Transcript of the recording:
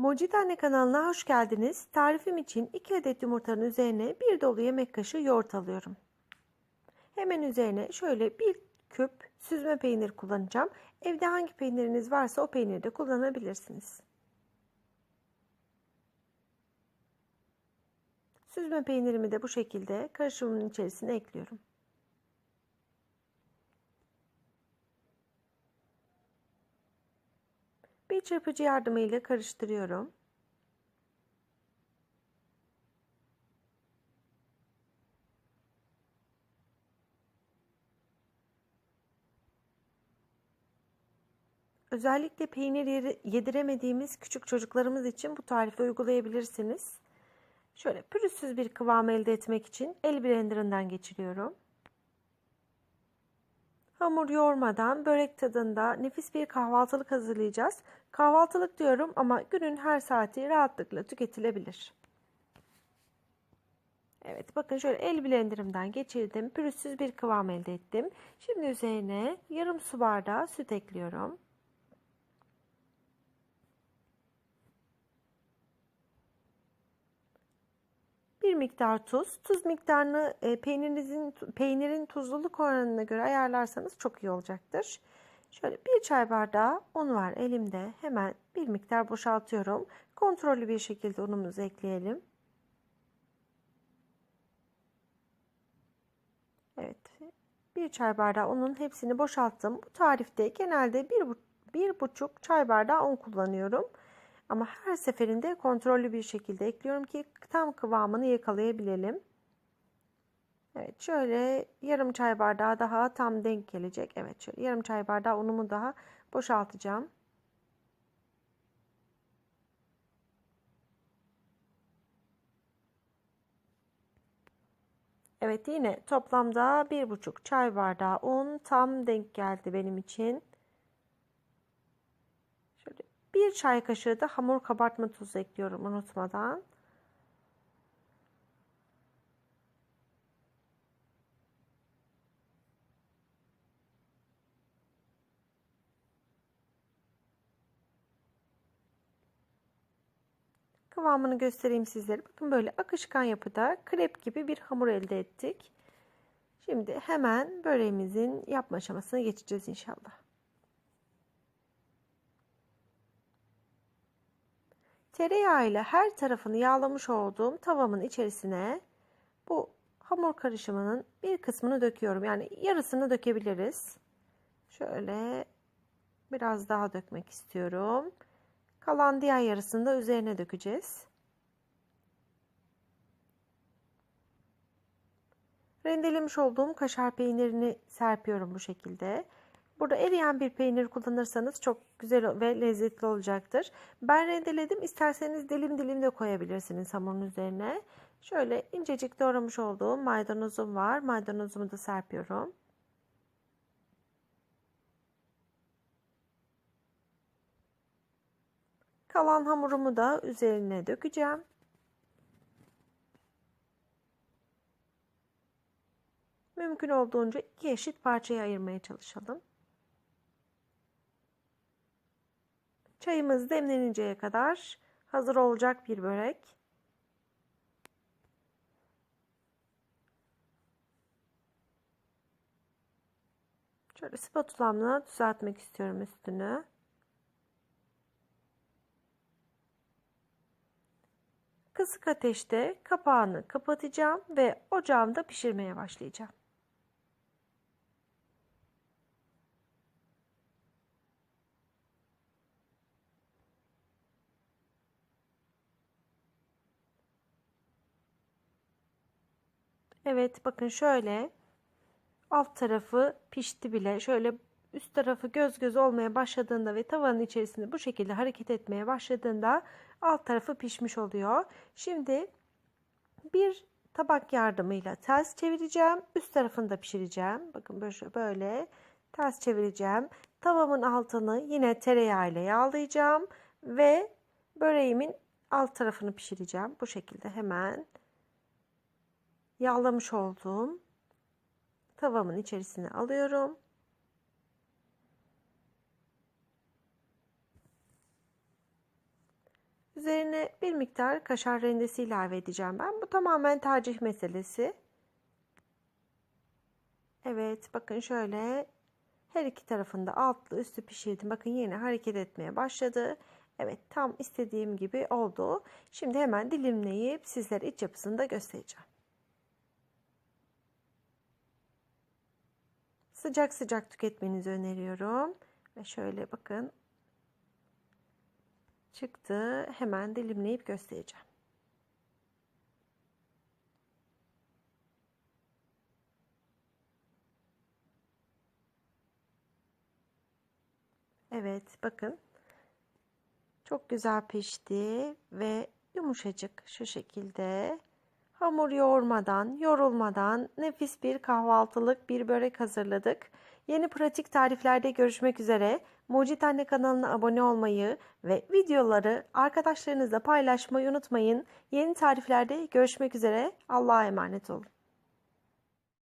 Mucit Anne kanalına hoş geldiniz. Tarifim için 2 adet yumurtanın üzerine bir dolu yemek kaşığı yoğurt alıyorum. Hemen üzerine şöyle bir küp süzme peynir kullanacağım. Evde hangi peyniriniz varsa o peyniri de kullanabilirsiniz. Süzme peynirimi de bu şekilde karışımın içerisine ekliyorum. Bir çırpıcı yardımıyla karıştırıyorum. Özellikle peynir yediremediğimiz küçük çocuklarımız için bu tarifi uygulayabilirsiniz. Şöyle pürüzsüz bir kıvam elde etmek için el blenderından geçiriyorum. Hamur yoğurmadan börek tadında nefis bir kahvaltılık hazırlayacağız. Kahvaltılık diyorum ama günün her saati rahatlıkla tüketilebilir. Evet bakın şöyle el blenderimden geçirdim. Pürüzsüz bir kıvam elde ettim. Şimdi üzerine yarım su bardağı süt ekliyorum. Bir miktar tuz. Tuz miktarını e, peynirinizin peynirin tuzluluk oranına göre ayarlarsanız çok iyi olacaktır. Şöyle bir çay bardağı un var elimde. Hemen bir miktar boşaltıyorum. Kontrollü bir şekilde unumuzu ekleyelim. Evet. Bir çay bardağı unun hepsini boşalttım. Bu tarifte genelde bir, bir buçuk çay bardağı un kullanıyorum. Ama her seferinde kontrollü bir şekilde ekliyorum ki tam kıvamını yakalayabilelim. Evet şöyle yarım çay bardağı daha tam denk gelecek. Evet şöyle yarım çay bardağı unumu daha boşaltacağım. Evet yine toplamda bir buçuk çay bardağı un tam denk geldi benim için. Bir çay kaşığı da hamur kabartma tuzu ekliyorum unutmadan. Kıvamını göstereyim sizlere. Bakın böyle akışkan yapıda krep gibi bir hamur elde ettik. Şimdi hemen böreğimizin yapma aşamasına geçeceğiz inşallah. Tereyağıyla her tarafını yağlamış olduğum tavamın içerisine bu hamur karışımının bir kısmını döküyorum. Yani yarısını dökebiliriz. Şöyle biraz daha dökmek istiyorum. Kalan diğer yarısını da üzerine dökeceğiz. Rendelemiş olduğum kaşar peynirini serpiyorum bu şekilde. Burada eriyen bir peynir kullanırsanız çok güzel ve lezzetli olacaktır. Ben rendeledim. İsterseniz dilim dilim de koyabilirsiniz hamurun üzerine. Şöyle incecik doğramış olduğum maydanozum var. Maydanozumu da serpiyorum. Kalan hamurumu da üzerine dökeceğim. Mümkün olduğunca iki eşit parçaya ayırmaya çalışalım. Çayımız demleninceye kadar hazır olacak bir börek. Şöyle spatulamla düzeltmek istiyorum üstünü. Kısık ateşte kapağını kapatacağım ve ocağımda pişirmeye başlayacağım. Evet bakın şöyle alt tarafı pişti bile. Şöyle üst tarafı göz göz olmaya başladığında ve tavanın içerisinde bu şekilde hareket etmeye başladığında alt tarafı pişmiş oluyor. Şimdi bir tabak yardımıyla ters çevireceğim. Üst tarafını da pişireceğim. Bakın böyle, böyle ters çevireceğim. Tavamın altını yine tereyağı ile yağlayacağım ve böreğimin alt tarafını pişireceğim. Bu şekilde hemen yağlamış olduğum tavamın içerisine alıyorum. Üzerine bir miktar kaşar rendesi ilave edeceğim ben. Bu tamamen tercih meselesi. Evet bakın şöyle her iki tarafında altlı üstü pişirdim. Bakın yine hareket etmeye başladı. Evet tam istediğim gibi oldu. Şimdi hemen dilimleyip sizlere iç yapısını da göstereceğim. Sıcak sıcak tüketmenizi öneriyorum. Ve şöyle bakın çıktı. Hemen dilimleyip göstereceğim. Evet bakın çok güzel pişti ve yumuşacık şu şekilde hamur yoğurmadan, yorulmadan nefis bir kahvaltılık bir börek hazırladık. Yeni pratik tariflerde görüşmek üzere. Mucit Anne kanalına abone olmayı ve videoları arkadaşlarınızla paylaşmayı unutmayın. Yeni tariflerde görüşmek üzere. Allah'a emanet olun.